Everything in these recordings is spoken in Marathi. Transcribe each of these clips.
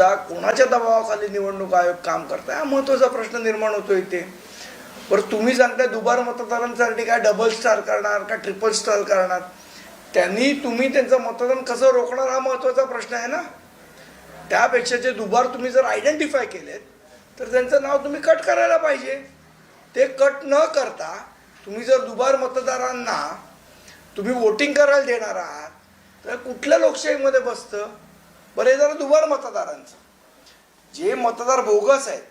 आता कोणाच्या दबावाखाली निवडणूक आयोग काम करताय? हा महत्त्वाचा प्रश्न निर्माण होतो इथे. बरं तुम्ही सांगताय दुबार मतदारांसाठी काय डबल स्टार करणार का ट्रिपल स्टार करणार? त्यांनी तुम्ही त्यांचं मतदान कसं रोखणार हा महत्त्वाचा प्रश्न आहे ना? त्यापेक्षा जे दुबार तुम्ही जर आयडेंटिफाय केलेत तर त्यांचं नाव तुम्ही कट करायला पाहिजे. ते कट न करता तुम्ही जर दुबार मतदारांना तुम्ही वोटिंग करायला देणार आहात तर कुठल्या लोकशाहीमध्ये बसतं? बरं हे जरा दुबार मतदारांचं. जे मतदार बोगस आहेत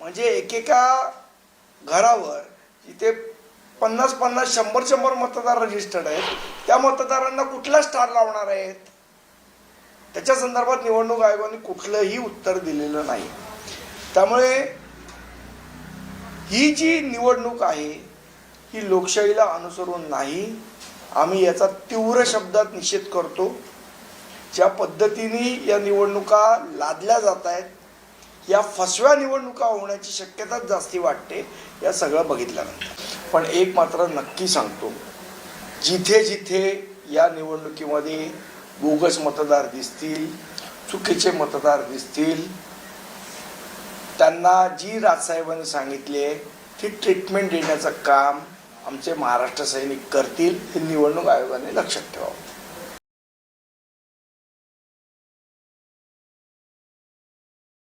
म्हणजे एकेका घरावर जिथे पन्नास पन्नास शंभर शंभर मतदार रजिस्टर्ड आहेत त्या मतदारांना कुठला स्टार लावणार आहेत? त्याच्या संदर्भात निवडणूक आयोगाने कुठलंही उत्तर दिलेलं नाही. त्यामुळे ही जी निवडणूक आहे ही लोकशाहीला अनुसरून नाही. आम्ही याचा तीव्र शब्दात निषेध करतो. ज्या पद्धतीने या निवडणुका लादल्या जात आहेत या फसव्या निवडणुका होण्याची शक्यताच जास्ती वाटते या सगळं बघितल्यानंतर. पण एक मात्र नक्की सांगतो जिथे जिथे या निवडणुकीमध्ये बोगस मतदार दिसतील चुकीचे मतदार दिसतील त्यांना जी राजसाहेबांनी सांगितली आहे ती ट्रीटमेंट देण्याचं काम आमचे महाराष्ट्र सैनिक करतील हे निवडणूक आयोगाने लक्षात ठेवावं.